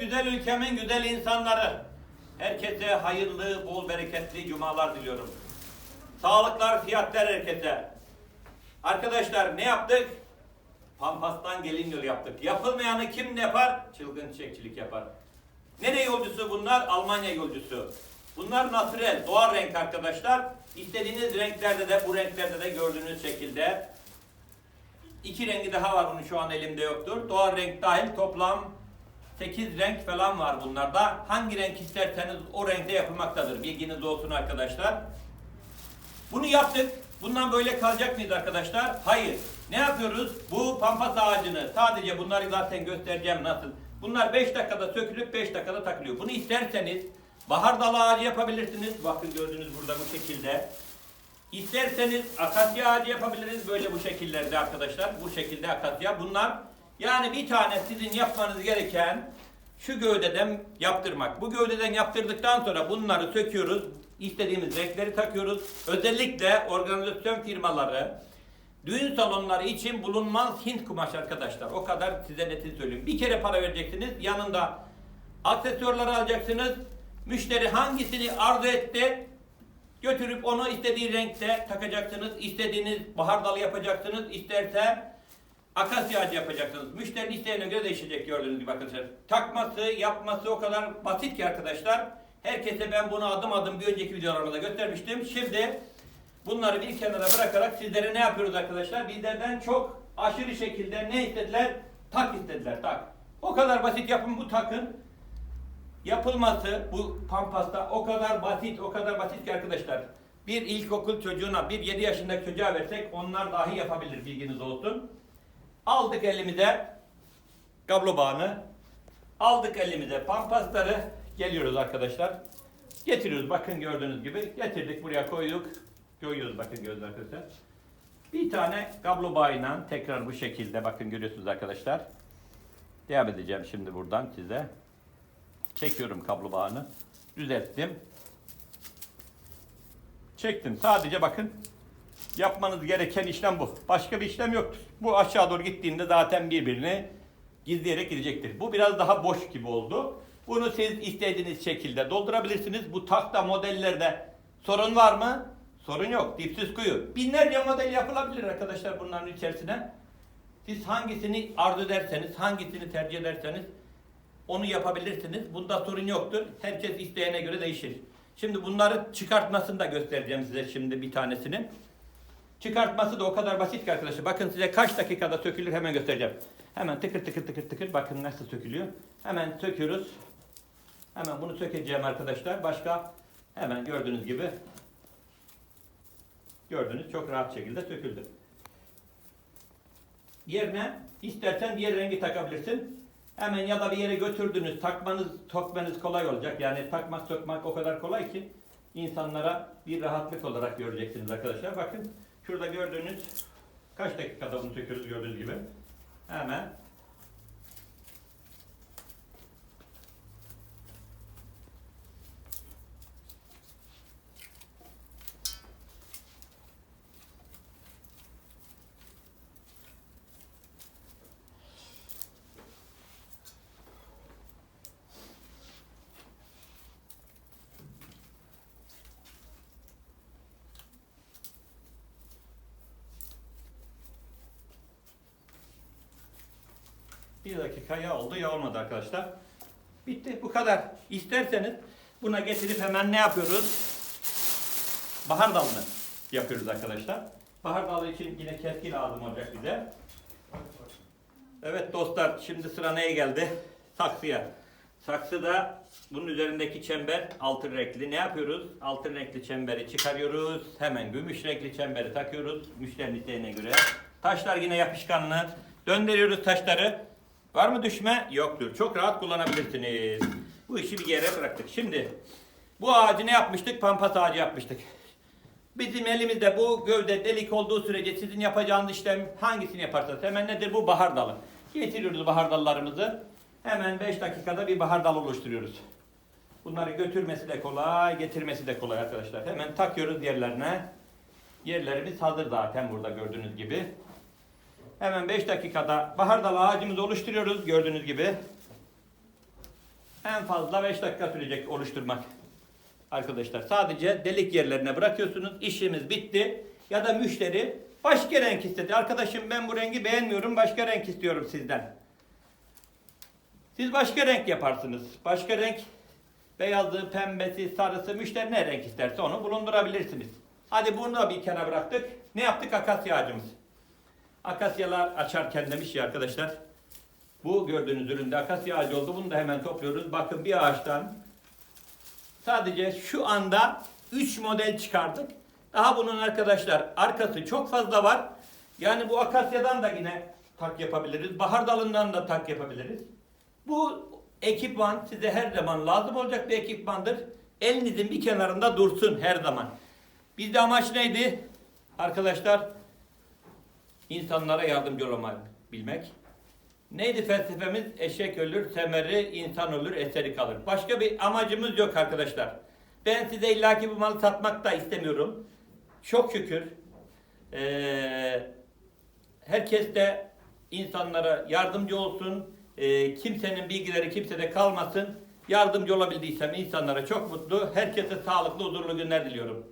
Güzel ülkemin güzel insanları. Herkese hayırlı, bol bereketli cumalar diliyorum. Sağlıklar, fiyatlar herkese. Arkadaşlar ne yaptık? Pampas'tan gelin yolu yaptık. Yapılmayanı kim ne yapar? Çılgın çiçekçilik yapar. Nere yolcusu bunlar? Almanya yolcusu. Bunlar natürel, doğal renk arkadaşlar. İstediğiniz renklerde de bu renklerde de gördüğünüz şekilde. İki rengi daha var bunun şu an elimde yoktur. Doğal renk dahil toplam 8 renk falan var bunlarda. Hangi renk isterseniz o renkte yapılmaktadır. Bilginiz olsun arkadaşlar. Bunu yaptık. Bundan böyle kalacak mıyız arkadaşlar? Hayır. Ne yapıyoruz? Bu pampas ağacını sadece bunları zaten göstereceğim nasıl. Bunlar 5 dakikada sökülüp 5 dakikada takılıyor. Bunu isterseniz bahar dalı ağacı yapabilirsiniz. Bakın gördüğünüz burada bu şekilde. İsterseniz akasya ağacı yapabiliriz böyle bu şekillerde arkadaşlar. Bu şekilde akasya. Bunlar yani bir tane sizin yapmanız gereken şu gövdeden yaptırmak. Bu gövdeden yaptırdıktan sonra bunları söküyoruz. İstediğimiz renkleri takıyoruz. Özellikle organizasyon firmaları düğün salonları için bulunmaz Hint kumaş arkadaşlar. O kadar size netin söyleyeyim. Bir kere para vereceksiniz. Yanında aksesuarları alacaksınız. Müşteri hangisini arzu etti Götürüp onu istediği renkte takacaksınız. İstediğiniz bahar dalı yapacaksınız. İsterse akasya ağacı yapacaksınız. Müşterinin isteğine göre değişecek gördüğünüz gibi arkadaşlar. Takması, yapması o kadar basit ki arkadaşlar. Herkese ben bunu adım adım bir önceki videolarımda göstermiştim. Şimdi bunları bir kenara bırakarak sizlere ne yapıyoruz arkadaşlar? Bizlerden çok aşırı şekilde ne istediler? Tak istediler, tak. O kadar basit yapın bu takın yapılması bu pampasta o kadar basit, o kadar basit ki arkadaşlar. Bir ilkokul çocuğuna, bir 7 yaşındaki çocuğa versek onlar dahi yapabilir bilginiz olsun. Aldık elimize kablo bağını. Aldık elimize pampasları. Geliyoruz arkadaşlar. Getiriyoruz bakın gördüğünüz gibi. Getirdik buraya koyduk. Koyuyoruz bakın gördüğünüz arkadaşlar. Bir tane kablo bağıyla tekrar bu şekilde bakın görüyorsunuz arkadaşlar. Devam edeceğim şimdi buradan size. Çekiyorum kablo bağını. Düzelttim. Çektim. Sadece bakın yapmanız gereken işlem bu. Başka bir işlem yoktur. Bu aşağı doğru gittiğinde zaten birbirini gizleyerek gidecektir. Bu biraz daha boş gibi oldu. Bunu siz istediğiniz şekilde doldurabilirsiniz. Bu tahta modellerde sorun var mı? Sorun yok. Dipsiz kuyu. Binlerce model yapılabilir arkadaşlar bunların içerisine. Siz hangisini arzu ederseniz, hangisini tercih ederseniz onu yapabilirsiniz. Bunda sorun yoktur. Herkes isteğine göre değişir. Şimdi bunları çıkartmasını da göstereceğim size şimdi bir tanesini. Çıkartması da o kadar basit ki arkadaşlar. Bakın size kaç dakikada sökülür hemen göstereceğim. Hemen tıkır tıkır tıkır tıkır bakın nasıl sökülüyor. Hemen söküyoruz. Hemen bunu sökeceğim arkadaşlar. Başka hemen gördüğünüz gibi gördüğünüz çok rahat şekilde söküldü. Yerine istersen diğer rengi takabilirsin. Hemen ya da bir yere götürdünüz, takmanız, tokmanız kolay olacak. Yani takmak, sökmek o kadar kolay ki insanlara bir rahatlık olarak göreceksiniz arkadaşlar. Bakın şurada gördüğünüz kaç dakikada bunu söküyoruz gördüğünüz gibi. Hemen Bir dakika ya oldu ya olmadı arkadaşlar. Bitti bu kadar. İsterseniz buna getirip hemen ne yapıyoruz? Bahar dalını yapıyoruz arkadaşlar. Bahar dalı için yine keski lazım olacak bize. Evet dostlar şimdi sıra neye geldi? Saksıya. Saksıda bunun üzerindeki çember altın renkli. Ne yapıyoruz? Altın renkli çemberi çıkarıyoruz. Hemen gümüş renkli çemberi takıyoruz. Müşterinin isteğine göre. Taşlar yine yapışkanlı. Döndürüyoruz taşları. Var mı düşme? Yoktur. Çok rahat kullanabilirsiniz. Bu işi bir yere bıraktık. Şimdi bu ağacı ne yapmıştık? Pampas ağacı yapmıştık. Bizim elimizde bu gövde delik olduğu sürece sizin yapacağınız işlem hangisini yaparsanız hemen nedir bu? Bahar dalı. Getiriyoruz bahar dallarımızı. Hemen 5 dakikada bir bahar dalı oluşturuyoruz. Bunları götürmesi de kolay, getirmesi de kolay arkadaşlar. Hemen takıyoruz yerlerine. Yerlerimiz hazır zaten burada gördüğünüz gibi. Hemen 5 dakikada bahar dalı ağacımızı oluşturuyoruz gördüğünüz gibi. En fazla 5 dakika sürecek oluşturmak. Arkadaşlar sadece delik yerlerine bırakıyorsunuz. İşimiz bitti. Ya da müşteri başka renk istedi. Arkadaşım ben bu rengi beğenmiyorum. Başka renk istiyorum sizden. Siz başka renk yaparsınız. Başka renk beyazı, pembesi, sarısı müşteri ne renk isterse onu bulundurabilirsiniz. Hadi bunu da bir kenara bıraktık. Ne yaptık? Akasya ağacımız. Akasyalar açarken demiş ya arkadaşlar. Bu gördüğünüz üründe akasya ağacı oldu. Bunu da hemen topluyoruz. Bakın bir ağaçtan sadece şu anda 3 model çıkardık. Daha bunun arkadaşlar arkası çok fazla var. Yani bu akasyadan da yine tak yapabiliriz. Bahar dalından da tak yapabiliriz. Bu ekipman size her zaman lazım olacak bir ekipmandır. Elinizin bir kenarında dursun her zaman. Bizde amaç neydi? Arkadaşlar insanlara yardımcı olmak bilmek. Neydi felsefemiz? Eşek ölür, semeri, insan ölür, eseri kalır. Başka bir amacımız yok arkadaşlar. Ben size illaki bu malı satmak da istemiyorum. Çok şükür eee, herkes de insanlara yardımcı olsun. Eee, kimsenin bilgileri kimsede kalmasın. Yardımcı olabildiysem insanlara çok mutlu. Herkese sağlıklı, huzurlu günler diliyorum.